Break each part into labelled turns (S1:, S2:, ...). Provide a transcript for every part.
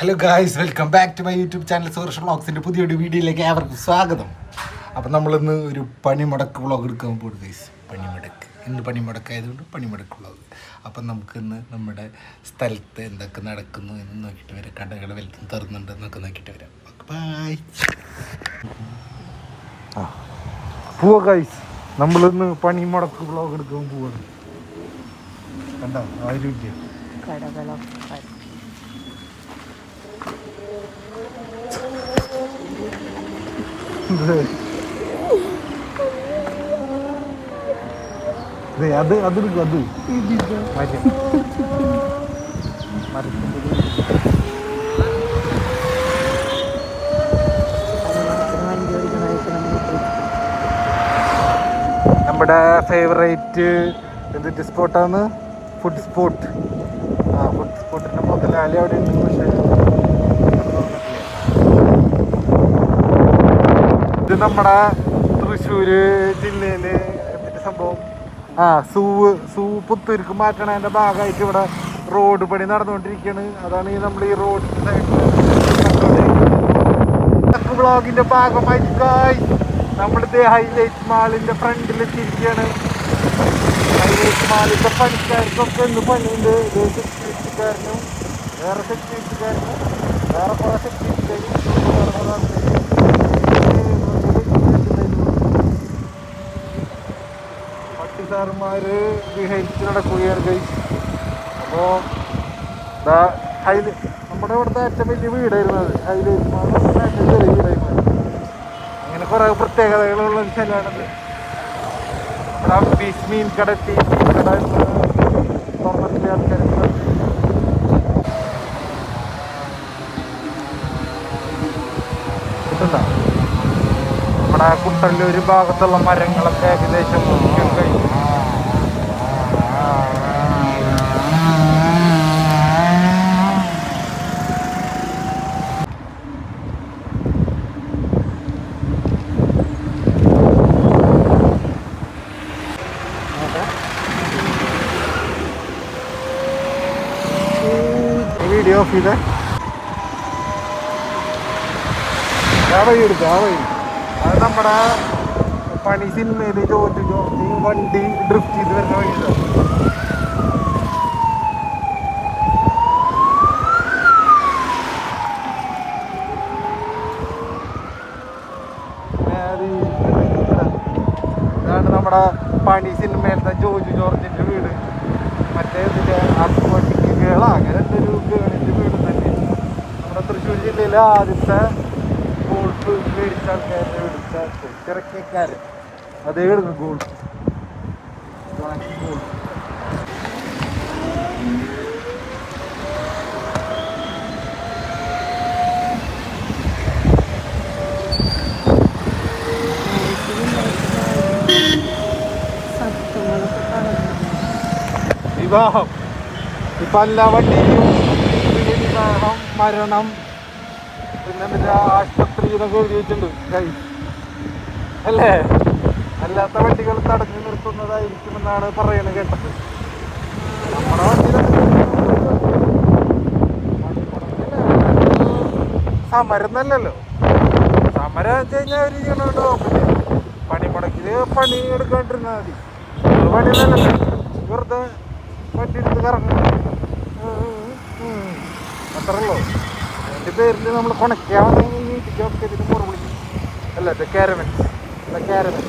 S1: Hello guys welcome back to my YouTube channel social ബ്ലോഗ്സിന്റെ പുതിയൊരു വീഡിയോയിലേക്ക് ഏവർക്കും സ്വാഗതം. അപ്പം നമ്മളിന്ന് ഒരു പണിമുടക്ക് വ്ളോഗ് എടുക്കാൻ പോകും ഗൈസ് പണിമുടക്ക്. ഇന്ന് പണിമുടക്കായതുകൊണ്ട് പണിമുടക്ക് വ്ളോഗ് അപ്പം നമുക്കിന്ന് നമ്മുടെ സ്ഥലത്ത് എന്തൊക്കെ നടക്കുന്നു എന്ന് നോക്കിയിട്ട് വരാം. കടകൾ വലുതും തുറന്നുണ്ട് എന്നൊക്കെ നോക്കിയിട്ട് വരാം. ബൈ ആ. പോവാ ഗൈസ് നമ്മളിന്ന് പണിമുടക്ക് വ്ളോഗ് എടുക്കാൻ പോവാണ്. കണ്ടോ? ആരും
S2: കടകളൊക്കെ
S1: അത് അത്
S2: നമ്മൾ
S1: നമ്മുടെ ഫേവറേറ്റ് എന്തിട്ട് സ്പോട്ടാണ് ഫുഡ് സ്പോട്ട് ആ ഫുഡ് സ്പോട്ടിന്റെ മുതലാളി അവിടെ ഉണ്ട് പക്ഷേ നമ്മുടെ തൃശ്ശൂര് ജില്ലയിൽ എന്തിന്റെ സംഭവം? ആ സൂവ് സൂ പുത്തൂർക്ക് മാറ്റണതിന്റെ ഭാഗമായിട്ട് ഇവിടെ റോഡ് പണി നടന്നുകൊണ്ടിരിക്കുകയാണ്. അതാണ് ഈ നമ്മൾ ഈ റോഡ് ബ്ലോഗിന്റെ ഭാഗമായിട്ട് guys, നമ്മളിത് ഹൈലൈറ്റ് മാളിന്റെ ഫ്രണ്ടിൽ എത്തിയിരിക്കുകയാണ്. ഹൈലൈറ്റ് മാളിന്റെ പണിക്കാർക്കൊക്കെ ഇന്ന് പണിയുണ്ട്. ഇത് സെക്യൂരിറ്റിക്കാരനും വേറെ സെക്യൂരിറ്റിക്കാരനും വേറെ കുറെ സെക്യൂരിറ്റിക്കാരും പട്ടി സാറുമാര് ഹെൽത്ത് നടക്കുകയാണ് ഗൈസ്. അപ്പോൾ ഹൈലൈ നമ്മുടെ ഇവിടുത്തെ ഏറ്റവും വലിയ വീടായിരുന്നു അത്. ഹൈലൈറ്റ് ഏറ്റവും അങ്ങനെ കുറേ പ്രത്യേകതകളുള്ള ഒരു സ്ഥലമാണത് നമ്മുടെ കടത്തി കട തുറന്നിട്ടില്ല ആൾക്കാർ നമ്മുടെ കുട്ടല്ലൂർ ഭാഗത്തുള്ള മരങ്ങളൊക്കെ ഏകദേശം മുറിക്കാൻ കഴിഞ്ഞു. വീഡിയോ ഓഫ് ചെയ്തേ. ആ വഴി എടുക്കുക ആ വഴി അത് നമ്മുടെ പണി സിനിമയിൽ ജോർജ് ജോർജ് വണ്ടി ഡ്രിഫ്റ്റ് ചെയ്ത് വരുന്ന വഴിയിലാണ് ഇതാണ് നമ്മുടെ പണി സിനിമയിലത്തെ ജോജു ജോർജിന്റെ വീട്. മറ്റേ ഇതിന്റെ ആത്മഹത്യക്ക് കേള. അങ്ങനെ ഒരു കേളിന്റെ വീട് തന്നെ. നമ്മുടെ തൃശ്ശൂർ ജില്ലയിലെ ആദ്യത്തെ ഗോൾഫ് മേടിച്ച ആൾക്കാരുടെ ചിറക്കിയക്കാരൻ അതേ എടുക്കും
S2: ഗോൾ ഗോൾ
S1: വിവാഹം. ഇപ്പൊ എല്ലാ വണ്ടിയും മരണം. പിന്നെ പിന്നെ ആശുപത്രി എന്നൊക്കെ എഴുതിയിട്ടുണ്ട്? കഴിഞ്ഞു അല്ലേ? അല്ലാത്ത വണ്ടികൾ തടഞ്ഞു നിർത്തുന്നതായിരിക്കുമെന്നാണ് പറയുന്നത് കേട്ടത്. നമ്മുടെ വണ്ടിയിലൊക്കെ സമരം നല്ലല്ലോ സമരം വെച്ച് കഴിഞ്ഞാൽ അവർ ചെയ്യണോട്ടോ പണിമുടക്കിൽ പണി എടുക്കാണ്ടിരുന്നാൽ മതി. അത് പണി നല്ലല്ലോ വെറുതെ വണ്ടി എടുത്ത് കറങ്ങും അത്രയുള്ളൂ എന്റെ പേരിൽ നമ്മൾ കൊണക്കാവുന്ന വീട്ടിലേക്ക് ഇതിന് മുറ വിളിക്കും അല്ല കാരവൻ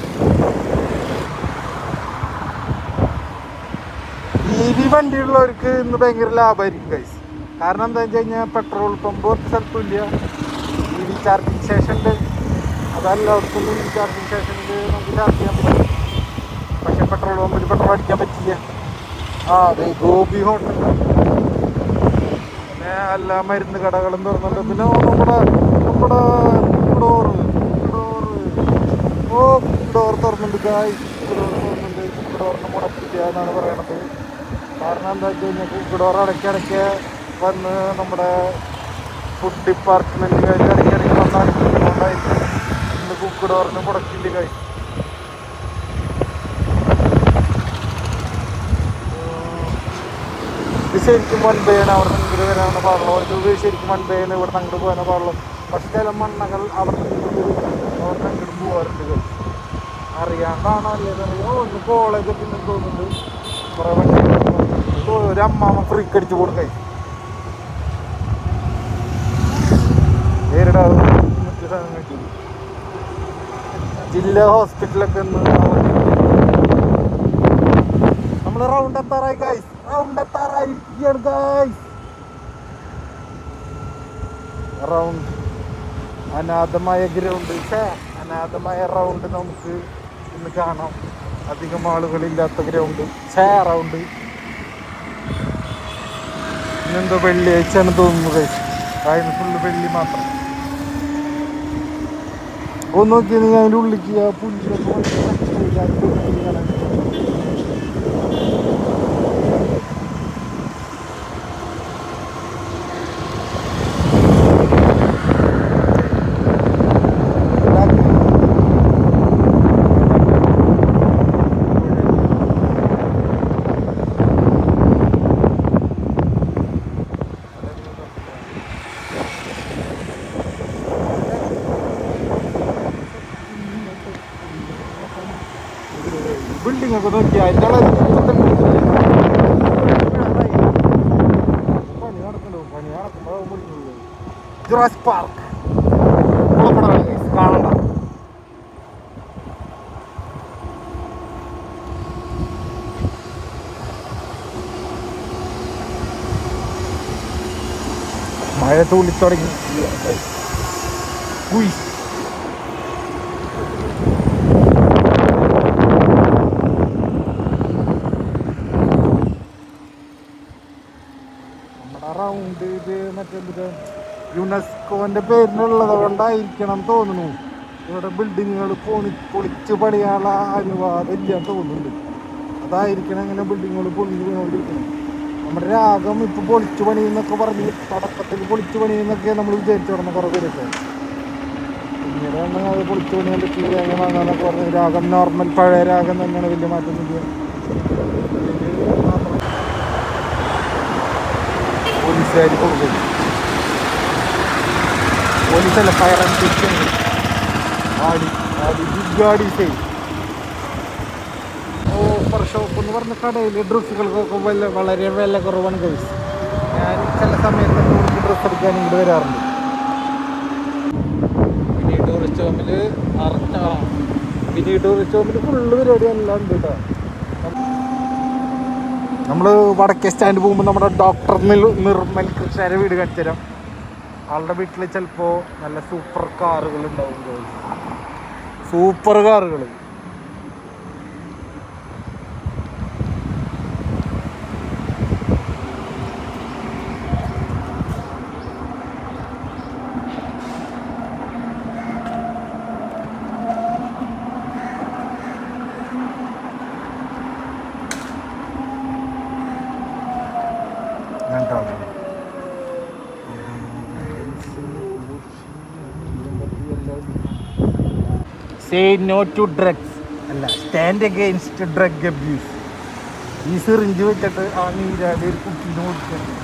S1: ഇ വണ്ടിയുള്ളവർക്ക് ഇന്ന് ഭയങ്കര ലാഭമായിരിക്കും കൈസ് കാരണം എന്താ വെച്ച് കഴിഞ്ഞാൽ പെട്രോൾ പമ്പ് ഒരു സ്ഥലത്തും ഇല്ല ഇ വി ചാർജിങ് സ്റ്റേഷൻ ഉണ്ട് അതെല്ലാവർക്കും ഇ വി ചാർജിങ് സ്റ്റേഷനിൽ നമുക്ക് ചാർജ് ചെയ്യാൻ പറ്റും. പക്ഷേ പെട്രോൾ പമ്പിൽ പെട്രോൾ അടിക്കാൻ പറ്റില്ല. ആ അതെ ഗോപി ഹോട്ടൽ പിന്നെ എല്ലാ മരുന്ന് കടകളും തുറന്നുണ്ട് പിന്നെ നമ്മുടെ നമ്മുടെ നമ്മുടെ ഡോറ് ഓ ഡോർ തുറന്നുണ്ട് കായ് ഡോർ തുറന്നുണ്ട് ഡോറിന് മുടക്കില്ല എന്നാണ് പറയണത്. കാരണം എന്താ വെച്ച് കഴിഞ്ഞാൽ വന്ന് നമ്മുടെ ഫുഡ് ഡിപ്പാർട്ട്മെന്റുകാർ ഇടയ്ക്കിടയ്ക്ക് വന്ന് അടിക്കുന്നതുകൊണ്ടായിരിക്കും ഇന്ന് കുക്കുഡോറിന് മുടക്കില്ല കായ് ശരിക്കും വൺ ബേ ആണ് അവിടെ നിന്ന് ഇങ്ങോട്ട് വരാനാണ് പാടുള്ളൂ അവർക്ക് ശരിക്കും വൺ ബേ ആണ് ഇവിടെ അങ്ങോട്ട് പോകാനുള്ള പാടുള്ളൂ. പക്ഷേ ചില മണ്ണകൾ അവിടെ നിന്ന് നിന്ന് അങ്ങോട്ട് പോകാറുണ്ട്. അറിയാണ്ടാണോ അല്ലേന്നറിയോ ഒന്ന് കോളേജ് പിന്നെ തോന്നുന്നുണ്ട്. കുറേ വണ്ടി ഒരു അമ്മാമ ഫ്രീക്ക് കൊടുക്കേ ജില്ലാ ഹോസ്പിറ്റലൊക്കെ നമ്മൾ റൗണ്ട് എത്താറായി ഗൈസ് റൗണ്ട് എത്താറായിരിക്കുകയാണ് ഗൈസ് റൗണ്ട് അനാഥമായ ഗ്രൗണ്ട് അനാഥമായ റൗണ്ട് നമുക്ക് ഇന്ന് കാണാം. അധികം ആളുകളില്ലാത്ത ഗ്രൗണ്ട് ഛേ റൗണ്ട് ഇന്നെന്തോ വെള്ളിയാഴ്ചയാണ് ആണ് തോന്നുന്നത്. അതിന് ഫുള്ള് വെള്ളി മാത്രം. ഒന്ന് നോക്കി നീ അതിന്റെ ഉള്ളിലേക്ക് ആ ഒക്കെ നോക്കിയാൽ അതിന്റെ പണി നടക്കണ്ടോ പണി നടക്കുമ്പോൾ ജുറാസ് പാർക്ക്. കാണണ്ട. മഴ തുള്ളിത്തുടങ്ങി ഉയ് റൗണ്ട് ഇത് മറ്റേ യുനെസ്കോന്റെ പേരിലുള്ളത് കൊണ്ടായിരിക്കണം തോന്നുന്നു. ഇവിടെ ബിൽഡിങ്ങുകൾ പൊളി പൊളിച്ച് പണിയാനുള്ള അനുവാദം ഇല്ല തോന്നുന്നുണ്ട്. അതായിരിക്കണം ഇങ്ങനെ ബിൽഡിങ്ങുകൾ പൊളിഞ്ഞ് വീണുകൊണ്ടിരിക്കുന്നത് നമ്മുടെ രാഗം ഇപ്പൊ പൊളിച്ച് പണിയെന്നൊക്കെ പറഞ്ഞ് തുടക്കത്തിൽ പൊളിച്ച് പണിയെന്നൊക്കെ നമ്മൾ വിചാരിച്ചു തുടങ്ങുന്ന കുറേ പേരൊക്കെ. പിന്നീടാണ് അത് പൊളിച്ചു പണിയാൻ പറ്റില്ല അങ്ങനെ വാങ്ങാന്നൊക്കെ പറഞ്ഞ് രാഗം നോർമൽ പഴയ രാഗം തന്നെയാണ് വലിയ മാറ്റം മാറ്റമൊന്നുമില്ല പോലീസുകാർ കൊടുക്കും പോലീസല്ല ഫയർ ആൻഡ് സേഫ്റ്റി ആടി ആടി ബിഗ് ഗാഡി സേഫ് ഓഫർ ഷോപ്പ് എന്ന് പറഞ്ഞ കടയിൽ ഡ്രസ്സുകൾക്കൊക്കെ വില വളരെ വില കുറവാണ് ഗൈസ് ഞാൻ ചില എനിക്ക് ഡ്രസ്സ് എടുക്കാൻ ഇങ്ങോട്ട് വരാറുണ്ട്. മിനി ടൂറിസ്റ്റ് ഹോമിൽ മിനി ടൂറിസ്റ്റ് ഹോമിൽ ഫുള്ള് പരിപാടി എല്ലാം ഉണ്ട് കേട്ടോ നമ്മൾ വടക്കേ സ്റ്റാൻഡ് പോകുമ്പോൾ നമ്മുടെ ഡോക്ടർ നിർമ്മൽ കൃഷ്ണരെ വീട് കാണിച്ചു ആളുടെ വീട്ടിൽ ചിലപ്പോൾ നല്ല സൂപ്പർ കാറുകൾ ഉണ്ടാവും സൂപ്പർ കാറുകൾ ഞാൻ കാണാം സേ നോ ടു ഡ്രഗ്സ് അല്ല സ്റ്റാൻഡ് അഗെയിൻസ്റ്റ് ഡ്രഗ് അബ്യൂസ് ഈ സിറിഞ്ച് വെച്ചിട്ട് ആ നീരാടി കുട്ടീനെ കൊടുക്കുന്നു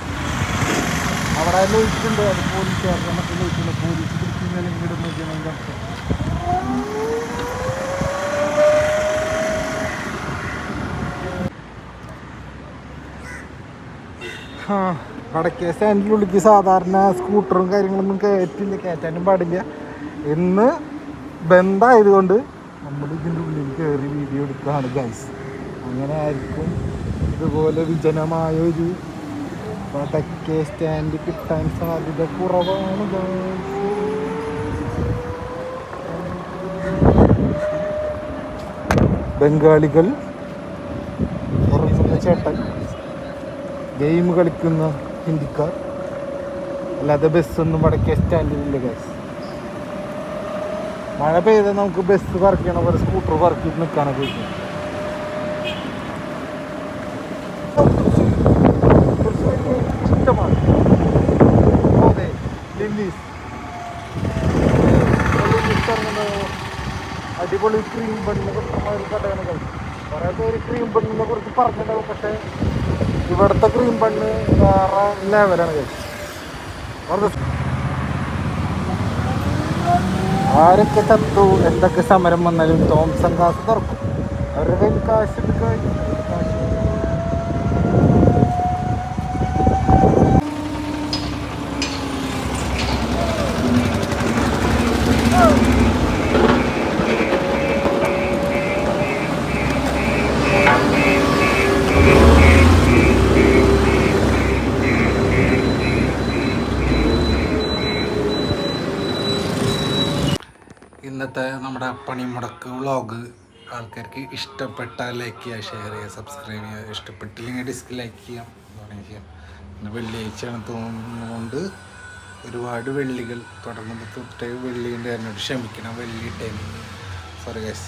S1: അവിടെ ലൈറ്റ് ഉണ്ട് അത് പോലീസുകാരുടെ മറ്റേ ലൈറ്റ് ഉണ്ട് പോലീസ് പിടിക്കുന്നതിലും ഇങ്ങോട്ട് അതിന്റെ അർത്ഥം ആ വടക്കേ സ്റ്റാൻഡിന്റെ ഉള്ളിലേക്ക് സാധാരണ സ്കൂട്ടറും കാര്യങ്ങളൊന്നും കയറ്റില്ല കയറ്റാനും പാടില്ല. ഇന്ന് ബന്ധായതുകൊണ്ട് നമ്മൾ ഇതിന്റെ ഉള്ളിൽ കയറി വീഡിയോ എടുക്കുകയാണ് ഗൈസ് അങ്ങനെ ആയിരിക്കും ഇതുപോലെ വിജനമായ ഒരു വടക്കേ സ്റ്റാൻഡ് കിട്ടാൻ സാധ്യത കുറവാണ് ഗൈസ് ബംഗാളികൾ ഉറങ്ങുന്ന ചേട്ടൻ ഗെയിം കളിക്കുന്ന ഹിന്ദിക്കാർ. അല്ലാതെ ബസ്സൊന്നും വടക്കേ സ്റ്റാൻഡിലില്ല ഗൈസ് മഴ പെയ്താൽ നമുക്ക് ബസ് വർക്ക് ചെയ്യണ പോലെ സ്കൂട്ടർ വർക്ക് ചെയ്ത് നിൽക്കാനൊക്കെ ഇറങ്ങുന്ന അടിപൊളി ക്രീം ബണ്ണിനെ കുറിച്ച് കടയാണ് കളി കുറേ പേര് ക്രീം ബണ്ണിനെ കുറിച്ച് പറഞ്ഞിട്ടുണ്ടാവും പക്ഷേ ഇവിടുത്തെ ക്രീം ബണ്ണ് വേറെ ലെവലാണ് കഴിച്ചത്. ആരൊക്കെ ചത്തു എന്തൊക്കെ സമരം വന്നാലും തോംസൺ കാസ് തുറക്കും. അവരുടെ കയ്യിൽ കാശ് കാശ്. ഇന്നത്തെ നമ്മുടെ പണിമുടക്ക് വ്ളോഗ് ആൾക്കാർക്ക് ഇഷ്ടപ്പെട്ടാൽ ലൈക്ക് ചെയ്യുക ഷെയർ ചെയ്യുക സബ്സ്ക്രൈബ് ചെയ്യുക. ഇഷ്ടപ്പെട്ടില്ലെങ്കിൽ ഡിസ്ക് ലൈക്ക് ചെയ്യാം ചെയ്യാം. പിന്നെ വെള്ളിയാഴ്ചയാണ് തോന്നുന്നതുകൊണ്ട് ഒരുപാട് വെള്ളികൾ തുടങ്ങുമ്പോൾ തൊട്ടേ എന്നോട് ക്ഷമിക്കണം. വെള്ളി ടൈം സോറി ഗൈസ്